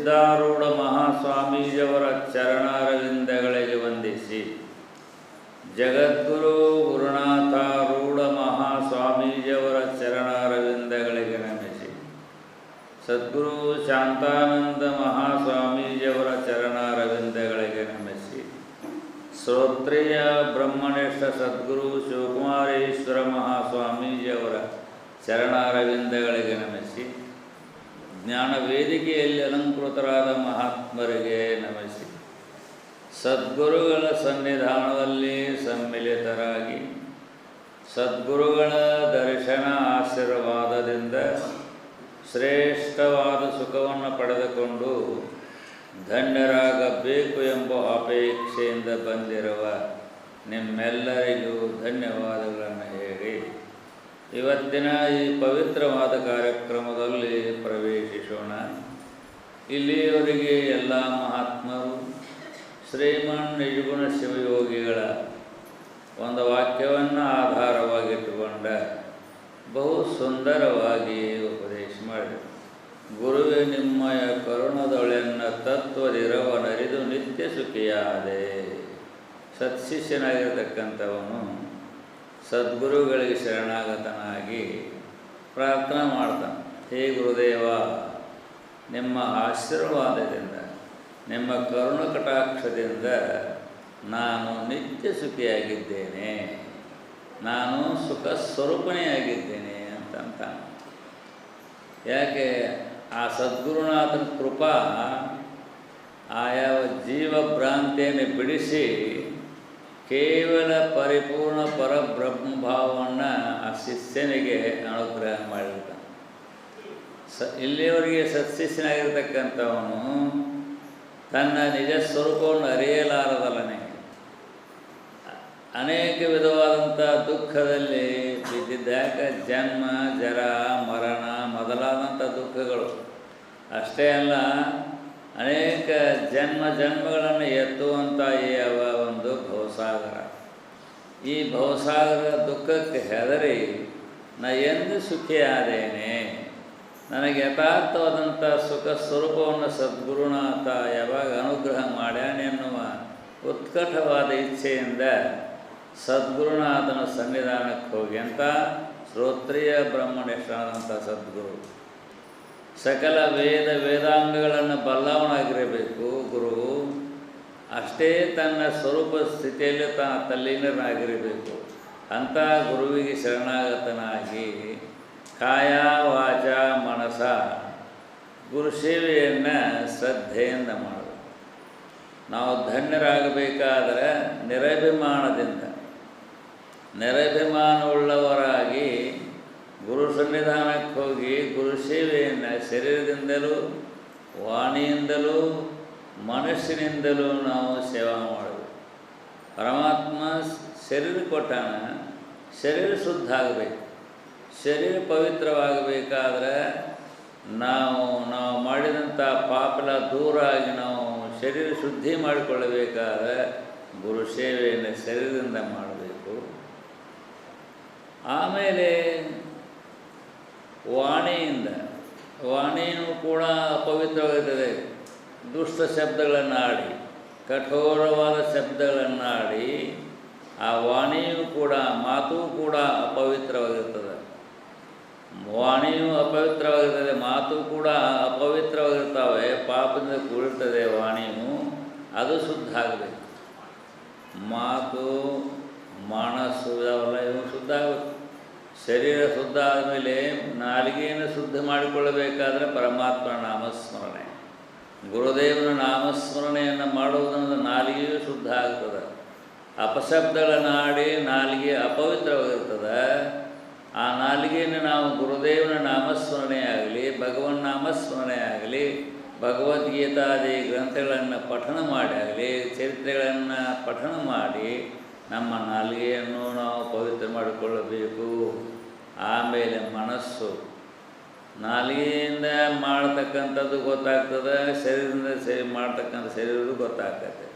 ಸಿದ್ಧಾರೂಢ ಮಹಾಸ್ವಾಮೀಜಿಯವರ ಚರಣಾರವಿಂದಗಳಿಗೆ ವಂದಿಸಿ. ಜಗದ್ಗುರು ಗುರುನಾಥಾರೂಢ ಮಹಾಸ್ವಾಮೀಜಿಯವರ ಚರಣಾರವಿಂದಗಳಿಗೆ ನಮಿಸಿ. ಸದ್ಗುರು ಶಾಂತಾನಂದ ಮಹಾಸ್ವಾಮೀಜಿಯವರ ಚರಣಾರವಿಂದಗಳಿಗೆ ನಮಿಸಿ. ಶ್ರೋತ್ರಿಯ ಬ್ರಹ್ಮನಿಷ್ಠ ಸದ್ಗುರು ಶಿವಕುಮಾರೇಶ್ವರ ಮಹಾಸ್ವಾಮೀಜಿಯವರ ಚರಣಾರವಿಂದಗಳಿಗೆ ನಮಿಸಿ. ಜ್ಞಾನ ವೇದಿಕೆಯಲ್ಲಿ ಅಲಂಕೃತರಾದ ಮಹಾತ್ಮರಿಗೆ ನಮಿಸಿ ಸದ್ಗುರುಗಳ ಸನ್ನಿಧಾನದಲ್ಲಿ ಸಮ್ಮಿಲಿತರಾಗಿ, ಸದ್ಗುರುಗಳ ದರ್ಶನ ಆಶೀರ್ವಾದದಿಂದ ಶ್ರೇಷ್ಠವಾದ ಸುಖವನ್ನು ಪಡೆದುಕೊಂಡು ಧನ್ಯರಾಗಬೇಕು ಎಂಬ ಅಪೇಕ್ಷೆಯಿಂದ ಬಂದಿರುವ ನಿಮ್ಮೆಲ್ಲರಿಗೂ ಧನ್ಯವಾದಗಳನ್ನು ಹೇಳಿ. ಇವತ್ತಿನ ಈ ಪವಿತ್ರವಾದ ಪ್ರವೇಶಿಸೋಣ ಇಲ್ಲಿಯವರೆಗೆ ಎಲ್ಲ ಮಹಾತ್ಮರು, ಶ್ರೀಮನ್ ನಿಜಗುಣ ಶಿವಯೋಗಿಗಳ ಒಂದು ವಾಕ್ಯವನ್ನು ಆಧಾರವಾಗಿಟ್ಟುಕೊಂಡ ಬಹು ಸುಂದರವಾಗಿ ಉಪದೇಶ ಮಾಡಿದರು. ಗುರುವೇ, ನಿಮ್ಮಯ ಕರುಣದೊಳೆನ್ನ ತತ್ವದಿರವನರಿದು ನಿತ್ಯ ಸುಖಿಯಾದೆ. ಸತ್ಶಿಷ್ಯನಾಗಿರತಕ್ಕಂಥವನು ಸದ್ಗುರುಗಳಿಗೆ ಶರಣಾಗತನಾಗಿ ಪ್ರಾರ್ಥನೆ ಮಾಡ್ತಾನೆ. ಹೇ ಗುರುದೇವ ನಿಮ್ಮ ಆಶೀರ್ವಾದದಿಂದ, ನಿಮ್ಮ ಕರುಣ ಕಟಾಕ್ಷದಿಂದ ನಾನು ನಿತ್ಯ ಸುಖಿಯಾಗಿದ್ದೇನೆ. ನಾನು ಸುಖ ಸ್ವರೂಪಣೆಯಾಗಿದ್ದೇನೆ ಅಂತಂತ. ಯಾಕೆ? ಆ ಸದ್ಗುರುನಾಥನ ಕೃಪಾ ಆಯಾವ ಜೀವ ಭ್ರಾಂತಿಯನ್ನು ಬಿಡಿಸಿ ಕೇವಲ ಪರಿಪೂರ್ಣ ಪರಬ್ರಹ್ಮಭಾವವನ್ನು ಆ ಶಿಷ್ಯನಿಗೆ ಅನುಗ್ರಹ ಮಾಡಿರ್ತಾನೆ ಸ, ಇಲ್ಲಿಯವರೆಗೆ ತನ್ನ ನಿಜ ಸ್ವರೂಪವನ್ನು ಅರಿಯಲಾರದಲ್ಲನೆ. ಅನೇಕ ವಿಧವಾದಂಥ ದುಃಖದಲ್ಲಿ ಬಿದ್ದಿದ್ದಾಗ ಜನ್ಮ, ಜರ, ಮರಣ ಮೊದಲಾದಂಥ ದುಃಖಗಳು. ಅಷ್ಟೇ ಅಲ್ಲ, ಅನೇಕ ಜನ್ಮ ಜನ್ಮಗಳನ್ನು ಎತ್ತುವಂಥ ಈ ಅವ ಒಂದು ಭವಸಾಗರ. ಈ ಭವಸಾಗರ ದುಃಖಕ್ಕೆ ಹೆದರಿ, ನಾ ಎಂದು ಸುಖಿಯಾದೇನೆ. ನನಗೆ ಯಥಾರ್ಥವಾದಂಥ ಸುಖ ಸ್ವರೂಪವನ್ನು ಸದ್ಗುರುನಾಥ ಯಾವಾಗ ಅನುಗ್ರಹ ಮಾಡ್ಯಾನೆ ಎನ್ನುವ ಉತ್ಕಟವಾದ ಇಚ್ಛೆಯಿಂದ ಸದ್ಗುರುನಾಥನ ಸನ್ನಿಧಾನಕ್ಕೆ ಹೋಗಿ ಅಂತ ಶ್ರೋತ್ರಿಯ ಬ್ರಹ್ಮನಿಷ್ಠನಾದಂಥ ಸದ್ಗುರು. ಸಕಲ ವೇದ ವೇದಾಂಗಗಳನ್ನು ಬಲ್ಲವನಾಗಿರಬೇಕು ಗುರು. ಅಷ್ಟೇ ತನ್ನ ಸ್ವರೂಪ ಸ್ಥಿತಿಯಲ್ಲಿ ತನ್ನ ತಲ್ಲೀನನಾಗಿರಬೇಕು ಅಂಥ ಗುರುವಿಗೆ ಶರಣಾಗತನಾಗಿ ಕಾಯ ವಾಚ ಮನಸ. ಗುರು ಸೇವೆಯನ್ನು ಶ್ರದ್ಧೆಯಿಂದ ಮಾಡಬೇಕು ನಾವು ಧನ್ಯರಾಗಬೇಕಾದರೆ ನಿರಭಿಮಾನದಿಂದ. ನಿರಭಿಮಾನವುಳ್ಳವರಾಗಿ ಗುರು ಸನ್ನಿಧಾನಕ್ಕೆ ಹೋಗಿ ಗುರು ಸೇವೆಯನ್ನು ಶರೀರದಿಂದಲೂ, ವಾಣಿಯಿಂದಲೂ, ಮನಸ್ಸಿನಿಂದಲೂ ನಾವು ಸೇವಾ ಮಾಡಬೇಕು ಪರಮಾತ್ಮ ಶರೀರ ಕೊಟ್ಟಾನ ಶರೀರ ಶುದ್ಧ ಆಗಬೇಕು. ಶರೀರ ಪವಿತ್ರವಾಗಬೇಕಾದ್ರೆ ನಾವು ನಾವು ಮಾಡಿದಂಥ ಪಾಪಲ ದೂರ ಆಗಿ ನಾವು ಶರೀರ ಶುದ್ಧಿ ಮಾಡಿಕೊಳ್ಳಬೇಕಾದ್ರೆ ಗುರು ಸೇವೆಯನ್ನು ಶರೀರದಿಂದ ಮಾಡಬೇಕು. ಆಮೇಲೆ ವಾಣಿಯಿಂದ ವಾಣಿಯೂ ಕೂಡ ಅಪವಿತ್ರವಾಗಿರ್ತದೆ ದುಷ್ಟ ಶಬ್ದಗಳನ್ನು ಆಡಿ ಕಠೋರವಾದ ಶಬ್ದಗಳನ್ನು ಆಡಿ ಆ ವಾಣಿಯೂ ಕೂಡ, ಮಾತು ಕೂಡ ಅಪವಿತ್ರವಾಗಿರ್ತದೆ. ವಾಣಿಯೂ ಅಪವಿತ್ರವಾಗಿರ್ತದೆ, ಮಾತು ಕೂಡ ಅಪವಿತ್ರವಾಗಿರ್ತವೆ, ಪಾಪದಿಂದ ಕೂಡಿರ್ತದೆ ವಾಣಿಯು, ಅದು ಶುದ್ಧ ಆಗಬೇಕು. ಮಾತು, ಮನಸ್ಸು ಅವೆಲ್ಲ ಇವು ಶುದ್ಧ ಆಗಬೇಕು ಶರೀರ ಶುದ್ಧ ಆದಮೇಲೆ ನಾಲಿಗೆಯನ್ನು ಶುದ್ಧ ಮಾಡಿಕೊಳ್ಳಬೇಕಾದ್ರೆ ಪರಮಾತ್ಮನ ನಾಮಸ್ಮರಣೆ. ಗುರುದೇವನ ನಾಮಸ್ಮರಣೆಯನ್ನು ಮಾಡುವುದರಿಂದ ನಾಲಿಗೆಯೂ ಶುದ್ಧ ಆಗ್ತದೆ. ಅಪಶಬ್ದಗಳನ್ನಾಡಿ ನಾಲಿಗೆ ಅಪವಿತ್ರವಾಗಿರ್ತದೆ. ಆ ನಾಲಿಗೆಯನ್ನು ನಾವು ಗುರುದೇವನ ನಾಮಸ್ಮರಣೆ ಆಗಲಿ, ಭಗವನ್ ನಾಮಸ್ಮರಣೆ ಆಗಲಿ, ಭಗವದ್ಗೀತಾದಿ ಗ್ರಂಥಗಳನ್ನು ಪಠಣ ಮಾಡಿ ಆಗಲಿ, ಚರಿತ್ರೆಗಳನ್ನು ಪಠಣ ಮಾಡಿ ನಮ್ಮ ನಾಲಿಗೆಯನ್ನು ನಾವು ಪವಿತ್ರ ಮಾಡಿಕೊಳ್ಳಬೇಕು. ಆಮೇಲೆ ಮನಸ್ಸು. ನಾಲಿಗೆಯಿಂದ ಮಾಡ್ತಕ್ಕಂಥದ್ದು ಗೊತ್ತಾಗ್ತದೆ, ಶರೀರದಿಂದ ಸೇರಿ ಮಾಡ್ತಕ್ಕಂಥ ಶರೀರದ್ದು ಗೊತ್ತಾಗ್ತದೆ.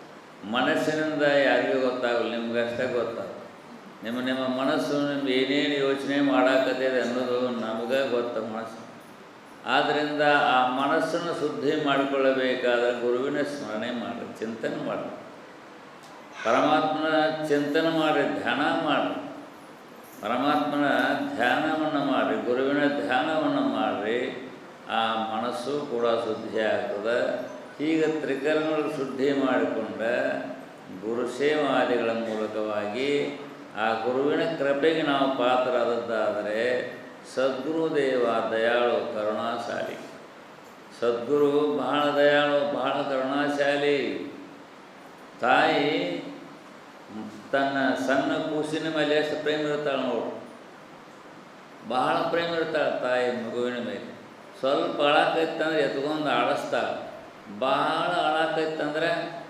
ಮನಸ್ಸಿನಿಂದ ಯಾರಿಗೂ ಗೊತ್ತಾಗಲ್ಲ ನಿಮ್ಗೆ ಅಷ್ಟೇ ಗೊತ್ತಾಗ ನಿಮ್ಮ ನಿಮ್ಮ ಮನಸ್ಸು ನಿಮ್ಗೆ ಏನೇನು ಯೋಚನೆ ಮಾಡಾಕತ್ತಿದೆ ಅನ್ನೋದು ನಮಗೆ ಗೊತ್ತ ಮನಸ್ಸು. ಆದ್ದರಿಂದ ಆ ಮನಸ್ಸನ್ನು ಶುದ್ಧಿ ಮಾಡಿಕೊಳ್ಳಬೇಕಾದ್ರೆ ಗುರುವಿನ ಸ್ಮರಣೆ ಮಾಡಿ ಚಿಂತನೆ ಮಾಡಿ ಪರಮಾತ್ಮನ ಚಿಂತನೆ ಮಾಡಿ ಧ್ಯಾನ ಮಾಡಿ ಪರಮಾತ್ಮನ ಧ್ಯಾನವನ್ನು ಮಾಡಿ ಗುರುವಿನ ಧ್ಯಾನವನ್ನು ಮಾಡಿ ಆ ಮನಸ್ಸು ಕೂಡ ಶುದ್ಧಿ ಆಗ್ತದೆ. ಹೀಗೆ ತ್ರಿಕರಣಗಳು ಶುದ್ಧಿ ಮಾಡಿಕೊಂಡ ಗುರುಸೇವಾದಿಗಳ ಮೂಲಕವಾಗಿ ಆ ಗುರುವಿನ ಕೃಪೆಗೆ ನಾವು ಪಾತ್ರರಾದದ್ದಾದರೆ ಸದ್ಗುರುದೇವ ದಯಾಳು ಕರುಣಾಶಾಲಿ. ಸದ್ಗುರು ಬಹಳ ದಯಾಳು, ಬಹಳ ಕರುಣಾಶಾಲಿ. ತಾಯಿ ತನ್ನ ಸಣ್ಣ ಕೂಸಿನ ಮೇಲೆ ಎಷ್ಟು ಪ್ರೇಮ ಇರ್ತಾಳೆ ನೋಡು. ಬಹಳ ಪ್ರೇಮ ಇರ್ತಾಳೆ ತಾಯಿ ಮಗುವಿನ ಮೇಲೆ. ಸ್ವಲ್ಪ ಅಳಾಕೈತಂದ್ರೆ ಎತ್ಕೊಂಡು ಆಡಿಸ್ತಾಳೆ. ಭಾಳ ಅಳಾಕೈತಂದ್ರೆ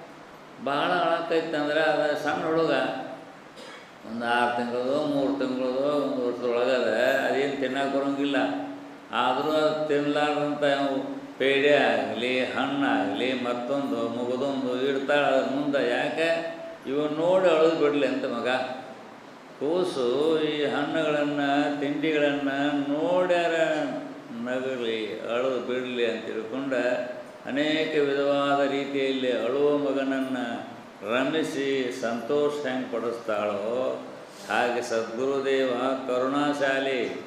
ಭಾಳ ಅಳಾಕೈತಂದ್ರೆ ಅದು ಸಣ್ಣ ಹುಡುಗ ಒಂದು ಆರು ತಿಂಗಳದೋ, ಮೂರು ತಿಂಗಳದೋ, ಒಂದು ವರ್ಷದೊಳಗದ ಅದೇನು ತಿನ್ನಕ್ಕೆ ಬರೋಂಗಿಲ್ಲ. ಆದರೂ ಅದು ತಿನ್ನಲಾರ್ದಂಥ ಪೇಡೆ ಆಗಲಿ ಹಣ್ಣಾಗಲಿ ಮತ್ತೊಂದು, ಮುಗಿದೊಂದು ಇಡ್ತಾಳೆ ಅದ್ರ ಮುಂದೆ. ಯಾಕೆ? ಇವನು ನೋಡಿ ಅಳದು ಬಿಡಲಿ ಅಂತ ಮಗ. ಕೂಸು ಈ ಹಣ್ಣುಗಳನ್ನು, ತಿಂಡಿಗಳನ್ನು ನೋಡ್ಯಾರ ನಗಲಿ, ಅಳದು ಬಿಡಲಿ ಅಂತ ತಿಳ್ಕೊಂಡು ಅನೇಕ ವಿಧವಾದ ರೀತಿಯಲ್ಲಿ ಅಳುವ ಮಗನನ್ನು ರಮಿಸಿ ಸಂತೋಷ ಹೆಂಗೆ ಪಡಿಸ್ತಾಳೋ ಹಾಗೆ ಸದ್ಗುರುದೇವ ಕರುಣಾಶಾಲಿ.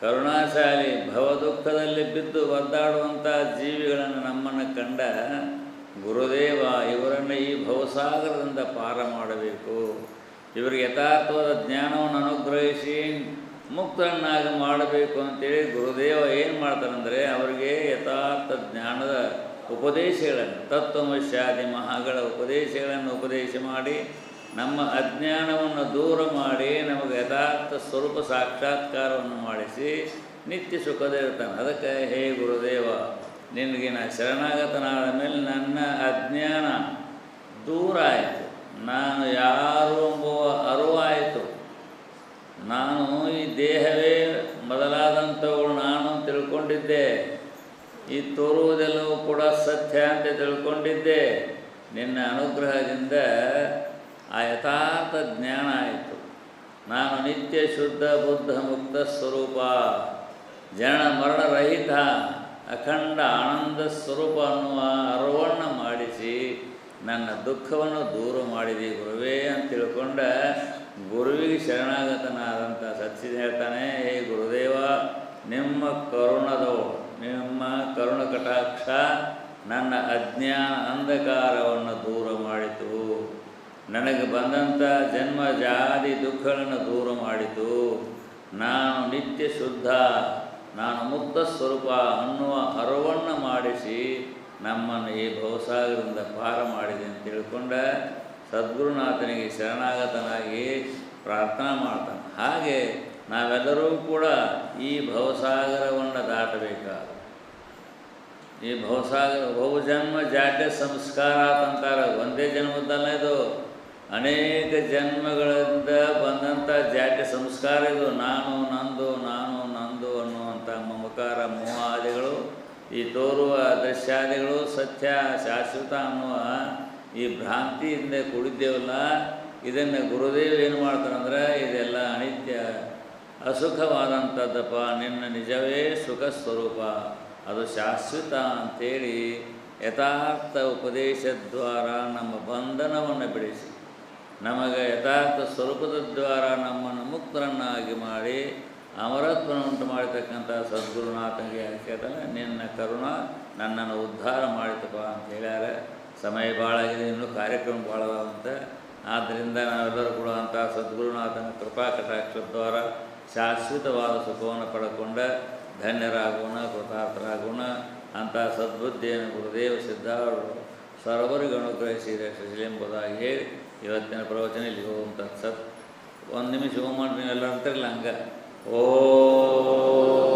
ಕರುಣಾಶಾಲಿ ಭವದುಃಖದಲ್ಲಿ ಬಿದ್ದು ಒದ್ದಾಡುವಂಥ ಜೀವಿಗಳನ್ನು ನಮ್ಮನ್ನು ಕಂಡ ಗುರುದೇವ ಇವರನ್ನು ಈ ಭವಸಾಗರದಿಂದ ಪಾರ ಮಾಡಬೇಕು. ಇವರಿಗೆ ಯಥಾರ್ಥವಾದ ಜ್ಞಾನವನ್ನು ಅನುಗ್ರಹಿಸಿ ಮುಕ್ತರನ್ನಾಗಿ ಮಾಡಬೇಕು ಅಂತೇಳಿ ಗುರುದೇವ ಏನು ಮಾಡ್ತಾರಂದರೆ ಅವರಿಗೆ ಯಥಾರ್ಥ ಜ್ಞಾನದ ಉಪದೇಶಗಳನ್ನು, ತತ್ವಮಶ್ಯಾದಿ ಮಹಾಗಳ ಉಪದೇಶಗಳನ್ನು ಉಪದೇಶ ಮಾಡಿ, ನಮ್ಮ ಅಜ್ಞಾನವನ್ನು ದೂರ ಮಾಡಿ, ನಮಗೆ ಯಥಾರ್ಥ ಸ್ವರೂಪ ಸಾಕ್ಷಾತ್ಕಾರವನ್ನು ಮಾಡಿಸಿ, ನಿತ್ಯ ಸುಖದಿರ್ತಾನೆ ಅದಕ್ಕೆ, ಹೇ ಗುರುದೇವ ನಿನಗೆ ನಾ ಶರಣಾಗತನಾದ ಮೇಲೆ ನನ್ನ ಅಜ್ಞಾನ ದೂರ ಆಯಿತು. ನಾನು ಯಾರು ಎಂಬುವ ಅರುವಾಯಿತು. ನಾನು ಈ ದೇಹವೇ ಮೊದಲಾದಂಥವುಗಳು ನಾನು ತಿಳ್ಕೊಂಡಿದ್ದೆ. ಈ ತೋರುವುದೆಲ್ಲವೂ ಕೂಡ ಸತ್ಯ ಅಂತ ತಿಳ್ಕೊಂಡಿದ್ದೆ. ನಿನ್ನ ಅನುಗ್ರಹದಿಂದ ಆ ಯಥಾರ್ಥ ಜ್ಞಾನ ಆಯಿತು. ನಾನು ನಿತ್ಯ ಶುದ್ಧ, ಬುದ್ಧ, ಮುಕ್ತ ಸ್ವರೂಪ ಜನ ಮರಣರಹಿತ ಅಖಂಡ ಆನಂದ ಸ್ವರೂಪ ಅನ್ನುವ ಅರವಣ್ಣ ಮಾಡಿಸಿ ನನ್ನ ದುಃಖವನ್ನು ದೂರ ಮಾಡಿದೆ ಗುರುವೇ ಅಂತ ತಿಳ್ಕೊಂಡ ಗುರುವಿಗೆ ಶರಣಾಗತನಾದಂಥ ಸತ್ಯ ಹೇಳ್ತಾನೆ, ಹೇ ಗುರುದೇವ, ನಿಮ್ಮ ಕರುಣದವಳು ಕಟಾಕ್ಷ ನನ್ನ ಅಜ್ಞಾನ ಅಂಧಕಾರವನ್ನು ದೂರ ಮಾಡಿತು. ನನಗೆ ಬಂದಂಥ ಜನ್ಮ ಜಾತಿ ದುಃಖಗಳನ್ನು ದೂರ ಮಾಡಿತು. ನಾನು ನಿತ್ಯ ಶುದ್ಧ, ನಾನು ಮುಕ್ತ ಸ್ವರೂಪ ಅನ್ನುವ ಅರವನ್ನು ಮಾಡಿಸಿ ನಮ್ಮನ್ನು ಈ ಭವಸಾಗರದಿಂದ ಪಾರ ಮಾಡಿದೆ ಅಂತ ತಿಳ್ಕೊಂಡ ಸದ್ಗುರುನಾಥನಿಗೆ ಶರಣಾಗತನಾಗಿ ಪ್ರಾರ್ಥನಾ ಮಾಡ್ತಾನೆ. ಹಾಗೆ ನಾವೆಲ್ಲರೂ ಕೂಡ ಈ ಭವಸಾಗರವನ್ನು ದಾಟಬೇಕಾದ ಈ ಭವಸಾಗರ ಬಹುಜನ್ಮ ಜಾಡ್ಯ ಸಂಸ್ಕಾರ ಅಂತಾರೆ ಒಂದೇ ಜನ್ಮದಲ್ಲ ಇದು. ಅನೇಕ ಜನ್ಮಗಳಿಂದ ಬಂದಂಥ ಜಾಡ್ಯ ಸಂಸ್ಕಾರ ಇದು. ನಾನು, ನಂದು ನಾನು, ನಂದು ಅನ್ನುವಂಥ ಮಮಕಾರ, ಮೋಹಾದಿಗಳು, ಈ ತೋರುವ ದೃಶ್ಯಾದಿಗಳು ಸತ್ಯ, ಶಾಶ್ವತ ಅನ್ನುವ ಈ ಭ್ರಾಂತಿಯಿಂದ ಕೂಡಿದ್ದೇವಲ್ಲ. ಇದನ್ನು ಗುರುದೇವ್ ಏನು ಮಾಡ್ತಾರಂದ್ರೆ, ಇದೆಲ್ಲ ಅನಿತ್ಯ ಅಸುಖವಾದಂಥದ್ದಪ್ಪ ನಿನ್ನ ನಿಜವೇ ಸುಖ ಸ್ವರೂಪ ಅದು ಶಾಶ್ವತ ಅಂಥೇಳಿ ಯಥಾರ್ಥ ಉಪದೇಶದ್ವಾರ ನಮ್ಮ ಬಂಧನವನ್ನು ಬಿಡಿಸಿ, ನಮಗೆ ಯಥಾರ್ಥ ಸ್ವರೂಪದ ದ್ವಾರ ನಮ್ಮನ್ನು ಮುಕ್ತರನ್ನಾಗಿ ಮಾಡಿ ಅಮರತ್ವನ ಉಂಟು ಮಾಡಿರ್ತಕ್ಕಂಥ ಸದ್ಗುರುನಾಥನಿಗೆ ಕೇಳ್ತಾನೆ, ನಿನ್ನ ಕರುಣ ನನ್ನನ್ನು ಉದ್ಧಾರ ಮಾಡಿತಪ್ಪ ಅಂತ ಹೇಳ್ಯಾರ. ಸಮಯ ಭಾಳ ಆಗಿದೆ, ಇನ್ನೂ ಕಾರ್ಯಕ್ರಮ ಭಾಳ ಅಂತ. ಆದ್ದರಿಂದ ನಾವೆಲ್ಲರೂ ಕೂಡ ಅಂಥ ಸದ್ಗುರುನಾಥನ ಕೃಪಾ ಕಟಾಕ್ಷದ್ವಾರ ಶಾಶ್ವತವಾದ ಸುಖವನ್ನು ಪಡ್ಕೊಂಡ ಧನ್ಯರಾಗೋಣ, ಕೃತಾರ್ಥರಾಗೋಣ, ಅಂತ ಸದ್ಬುದ್ಧಿಯನ್ನು ಗುರುದೇವ ಸಿದ್ಧಾರು ಸರ್ವರಿಗೂ ಅನುಗ್ರಹಿಸಿದೆ ಎಂಬುದಾಗಿ ಹೇಳಿ ಇವತ್ತಿನ ಪ್ರವಚನ ಇಲ್ಲಿ ಹೋಗುವಂಥ ಸತ್ ಒಂದು ನಿಮಿಷ ಹೋಮ ನೀವೆಲ್ಲ ಅಂತಿರಲ್ಲ ಹಂಗೆ. ಓ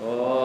哦。